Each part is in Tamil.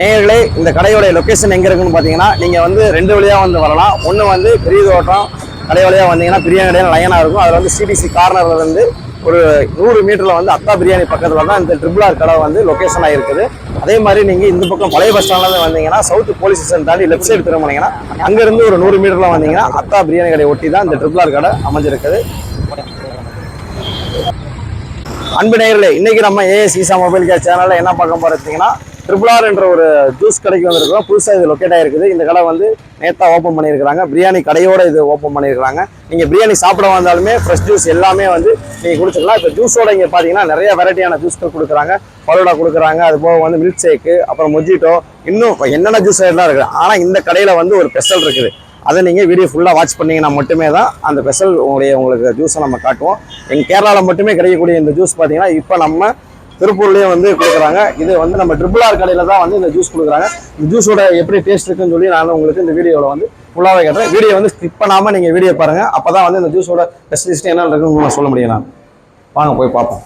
நேயர்களே இந்த கடையோடைய லொக்கேஷன் எங்கே இருக்குன்னு பார்த்தீங்கன்னா நீங்கள் வந்து ரெண்டு வழியாக வந்து வரலாம். ஒன்று வந்து பெரிய தோட்டம் கடை வழியாக வந்தீங்கன்னா பிரியாணி கடையில் லைனா இருக்கும். அதில் வந்து சிடிசி கார்னரில் இருந்து ஒரு நூறு மீட்டரில் வந்து அத்தா பிரியாணி பக்கத்தில் தான் இந்த ட்ரிபிள் ஆர் கடை வந்து லொக்கேஷனாக இருக்குது. அதே மாதிரி நீங்கள் இந்த பக்கம் பழைய பஸ் ஸ்டாண்ட்லேருந்து வந்தீங்கன்னா சவுத் போலீஸ் ஸ்டேஷன் தாண்டி லெஃப்ட் சைடு திரும்பினீங்கன்னா அங்கேருந்து ஒரு நூறு மீட்டரில் வந்தீங்கன்னா அத்தா பிரியாணி கடை ஒட்டி தான் இந்த ட்ரிபிள் ஆர் கடை அமைஞ்சிருக்குது. அன்பு நேயர்களே இன்றைக்கி நம்ம ஏஎஸ் ஈசா மொபைல் கேர் சேனலில் என்ன பார்க்க போகிறீங்கன்னா ட்ரிபிள் ஆர் என்ற ஒரு ஜூஸ் கடைக்கு வந்திருக்கிறோம். புதுசாக இது லொக்கேட் ஆகிருக்குது இந்த கடை வந்து நேத்தா ஓப்பன் பண்ணியிருக்கிறாங்க. பிரியாணி கடையோட இது ஓப்பன் பண்ணியிருக்கிறாங்க. நீங்கள் பிரியாணி சாப்பிட வந்தாலுமே ஃப்ரெஷ் ஜூஸ் எல்லாமே வந்து நீங்கள் குடிச்சிக்கலாம். இப்போ ஜூஸோட இங்கே பார்த்தீங்கன்னா நிறைய வெரைட்டியான ஜூஸ்கள் கொடுக்குறாங்க. பலோடா கொடுக்குறாங்க. அது போக வந்து மில்க் ஷேக்கு அப்புறம் மொஜிட்டோ இன்னும் என்னென்ன ஜூஸ் எல்லாம் இருக்குது? ஆனால் இந்த கடையில் வந்து ஒரு ஸ்பெஷல் இருக்குது. அதை நீங்கள் வீடியோ ஃபுல்லாக வாட்ச் பண்ணிங்கன்னா மட்டுமே தான் அந்த ஸ்பெஷல் உங்களுடைய உங்களுக்கு ஜூஸை நம்ம காட்டுவோம். எங்கள் கேரளாவில் மட்டுமே கிடைக்கக்கூடிய இந்த ஜூஸ் பார்த்தீங்கன்னா இப்போ நம்ம திருப்பூர்லேயே வந்து கொடுக்குறாங்க. இது வந்து நம்ம ட்ரிபிள் ஆர் கடையில் தான் வந்து இந்த ஜூஸ் கொடுக்குறாங்க. இந்த ஜூஸோட எப்படி டேஸ்ட் இருக்குன்னு சொல்லி நான் உங்களுக்கு இந்த வீடியோவில் வந்து ஃபுல்லாகவே கேட்டேன் வீடியோ வந்து ஸ்கிப் பண்ணாமல் நீங்கள் வீடியோ பாருங்கள் அப்போ தான் வந்து இந்த ஜூஸோட ஸ்பெஷலிஸ்ட் என்ன இருக்குன்னு நான் சொல்ல முடியும் நான். வாங்க போய் பார்ப்போம்.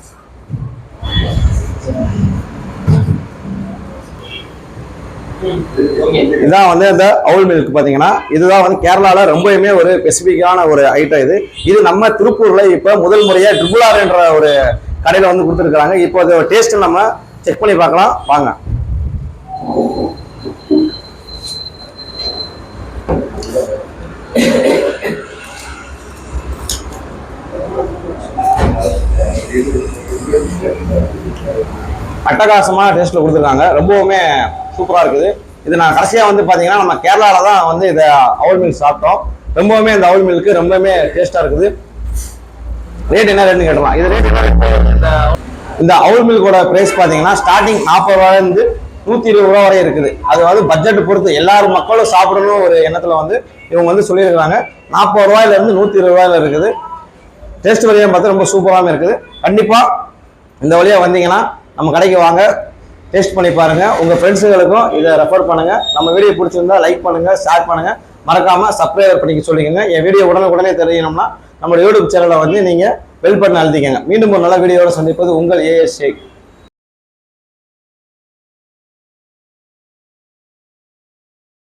இதான் வந்து இந்த அவுல் மில்க் பார்த்தீங்கன்னா இதுதான் வந்து கேரளாவில் ரொம்பவுமே ஒரு ஸ்பெசிஃபிக்கான ஒரு ஐட்டம் இது. இது நம்ம திருப்பூரில் இப்போ முதல் முறையாக ட்ரிபிள் ஆர் என்ற ஒரு கடையில் வந்து கொடுத்துருக்காங்க இப்போ அது டேஸ்ட்டு நம்ம செக் பண்ணி பார்க்கலாம். வாங்க. அட்டகாசமான டேஸ்ட்டில் கொடுத்துருக்காங்க. ரொம்பவுமே சூப்பராக இருக்குது. இது நான் கடைசியாக வந்து பார்த்தீங்கன்னா நம்ம கேரளாவில் தான் வந்து இதை அவுல் மில்க் சாப்பிட்டோம். ரொம்பவுமே இந்த அவுல் மில்க்கு ரொம்பவுமே டேஸ்ட்டாக இருக்குது. ரேட் என்ன ரேட்னு கேட்டலாம். இது ரேட்? இந்த இந்த அவுல் மில்கோட பிரைஸ் பார்த்தீங்கன்னா ஸ்டார்டிங் நாற்பது ரூபாயிலிருந்து நூற்றி இருபது ரூபா வரை இருக்குது. அது வந்து பட்ஜெட் பொறுத்து எல்லாரும் மக்களும் சாப்பிடணும் ஒரு எண்ணத்தில் வந்து இவங்க வந்து சொல்லியிருக்காங்க. நாற்பது ரூபாயிலேருந்து நூற்றி இருபது ரூபாயில இருக்குது. டேஸ்ட் வழியாக பார்த்து ரொம்ப சூப்பராகவும் இருக்குது. கண்டிப்பாக இந்த வழியாக வந்தீங்கன்னா நம்ம கடைக்கு வாங்க. டேஸ்ட் பண்ணி பாருங்க. உங்க ஃப்ரெண்ட்ஸுகளுக்கும் இதை ரெஃபர் பண்ணுங்க. நம்ம வீடியோ பிடிச்சிருந்தா லைக் பண்ணுங்க ஷேர் பண்ணுங்க. மறக்காம சப்ஸ்கிரைபர் பண்ணிக்க சொல்லிக்கோங்க. என் வீடியோ உடனுக்குடனே தெரியணும்னா நம்மளோட யூடியூப் சேனலை வந்து நீங்க வெல் பண்ண அழுத்திக்கங்க. மீண்டும் ஒரு நல்ல வீடியோவோட சந்திப்பது உங்கள் ஏஎஸ் ஷேக்